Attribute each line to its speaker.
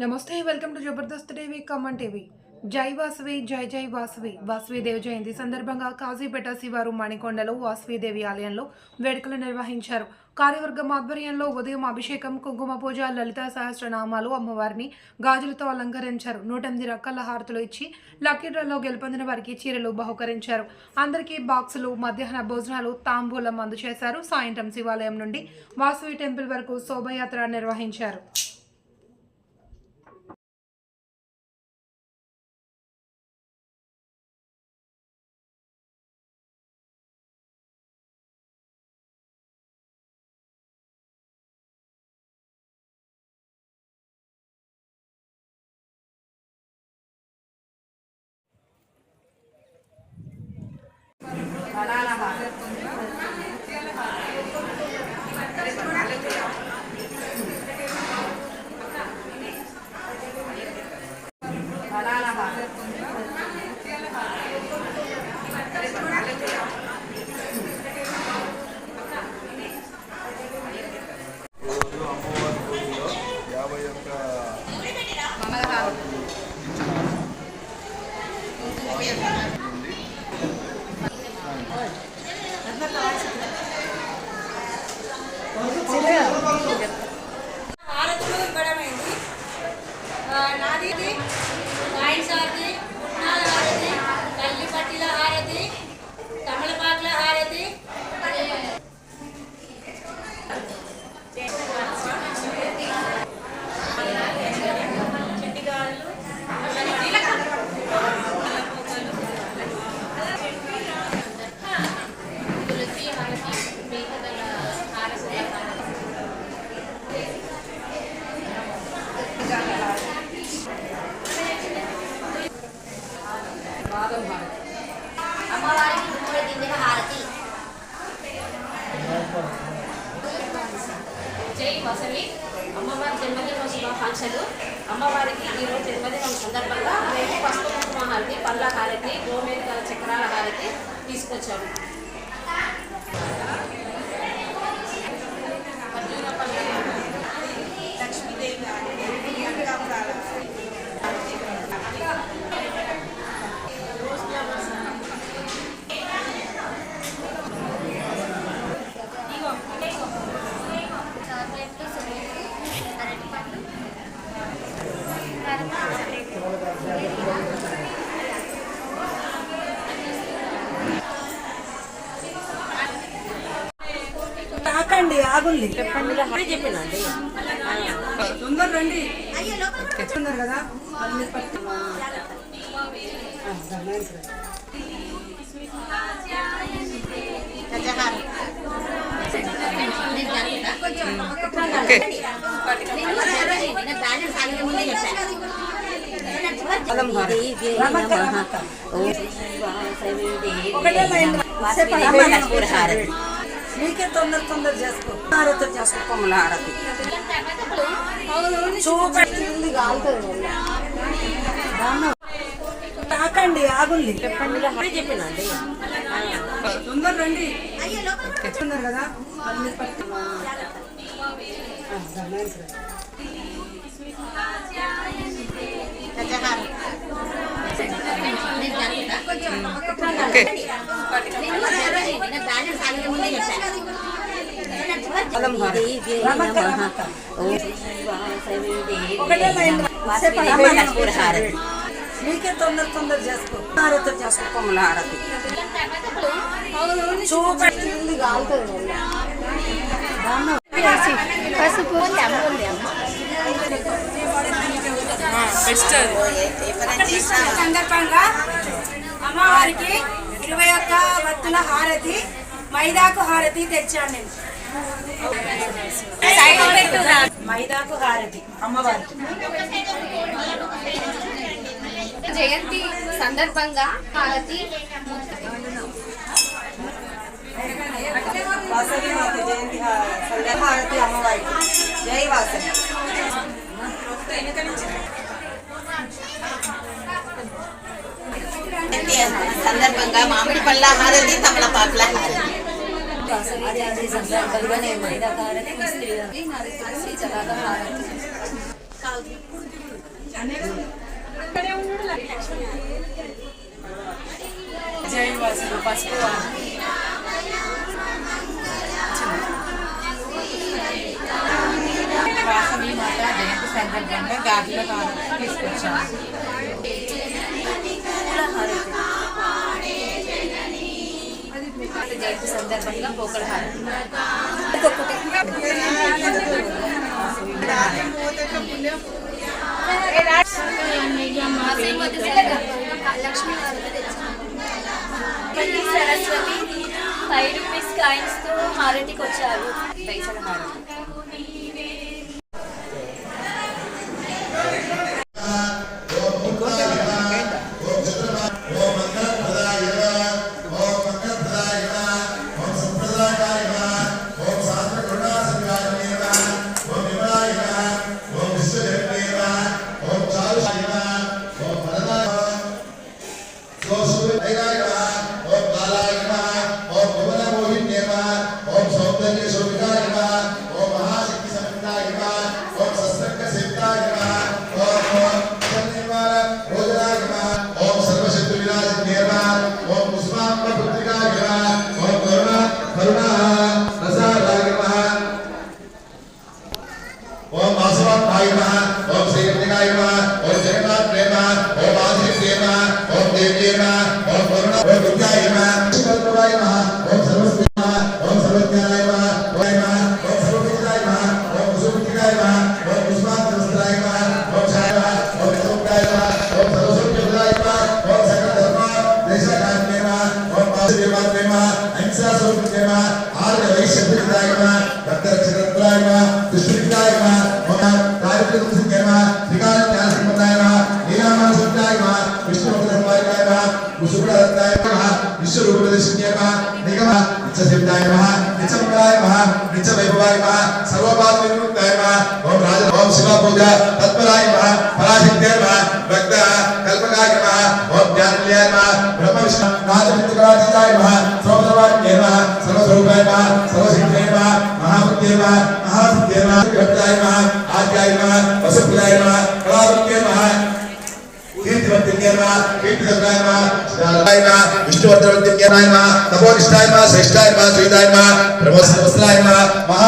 Speaker 1: నమస్తే welcome to Jabardasth TV come on TV. జై వాసవి జై జై వాసవి. వాసవిదేవి జయంతి సందర్భంగా కాజీపేట శివారు మణికొండలో వాసవిదేవి ఆలయంలో వేడుకలు నిర్వహించారు. కార్యవర్గం ఆధ్వర్యంలో ఉదయం అభిషేకం కుంకుమ పూజ లలిత సహస్రనామాలు అమ్మవారిని గాజులతో అలంకరించారు. నూట ఎనిమిది రకాల హారతులు ఇచ్చి లక్కీ డ్రాలో గెలుపొందిన వారికి చీరలు బహుకరించారు. అందరికీ బాక్సులు మధ్యాహ్న భోజనాలు తాంబూలం అందజేశారు. సాయంత్రం శివాలయం నుండి వాసవి టెంపుల్ వరకు శోభయాత్ర నిర్వహించారు.
Speaker 2: 好啦，好啦。
Speaker 3: జై వసవి. అమ్మవారి జన్మదిన శుభాకాంక్షలు అమ్మవారికి ఈరోజు జన్మదినం సందర్భంగా మేము పసుపు కుంకుమ హారతి పళ్ళ హారతి గోమేరికల చక్రాల హారతి తీసుకొచ్చాము.
Speaker 4: తాకండి ఆగుండి.
Speaker 3: చెప్పండి చెప్పినండి
Speaker 4: తొందర రండి. కదా ఒకటే లైన్ మీకే తొందర తొందర చేసుకో. హారతి చేసుకో కొమ్మల హారతి. చూపెట్టింది తాకండి ఆగుండి.
Speaker 3: చెప్పండి చెప్పినండి
Speaker 4: తొందర రండి. ఉన్నారు కదా? అన్ని తొందర తొందర చేసుకో. హారతి చేసుకో కొమ్మల హారతి. చూపెట్టింది
Speaker 2: సందర్భంగా అమ్మవారికి ఇరవై ఒక్క వత్తుల హారతి మైదాకు హారతి తెచ్చాను నేను. మైదాకు హారతి అమ్మవారు
Speaker 5: జయంతి సందర్భంగా హారతి.
Speaker 4: వాసవి మాత జయంతి సంధ్యా హారతి అమ్మవారికి జై వాసవి
Speaker 3: సందర్భంగా మామిడి పళ్ళ హారతి తమలపాకుల హారతి.
Speaker 5: సందర్భంగా నేను మైదా హారతి మిస్త్రి నాది తులసి జలాగా హారతి
Speaker 2: జై వాసులు పసుపు
Speaker 4: వాసవి మాత జయంతి సందర్భంగా గాజుల హారతి తీసుకొచ్చాము
Speaker 5: జయంతి సందర్భంగా పోకడ లక్ష్మీ సరస్వతి ఫైవ్ రూపీస్ కాయిన్స్తో హారతికి వచ్చారు పైసల హారతి.
Speaker 6: అహింసా సౌఖ్యేమ ఆర్య వైశ్యదాయ భక్తరక్షణత్రాయ దుష్కృతాయ ఓం కార్యక్రమ సంఖ్యేమ శ్రీకాళ జ్ఞానసంపదాయ నీలామాన సత్యాయ విష్ణుభద్రమాయ కుసుమరత్నాయ విశ్వరూపదర్శిన్యేమ నిగమ నిత్యసిద్ధాయ నిత్యమంగళాయ నిత్యవైభవాయ సర్వపాత్రిముక్తాయ ఓం రాజ ఓం శివ పూజ తత్పరాయ పరాశక్తే భక్త కల్పకాయ మహాభక్తే మహాసిద్ధే భక్తాయ ఆద్యాయ వసుప్రియాయ కళాభక్తే కీర్తివంతున్యే కీర్తిదండాయ శ్రీనారాయణ విష్ణువర్ధనవంతున్యే తపోనిష్టాయ శ్రేష్టాయ శ్రీదాయ బ్రహ్మస్వస్త్రాయ మహా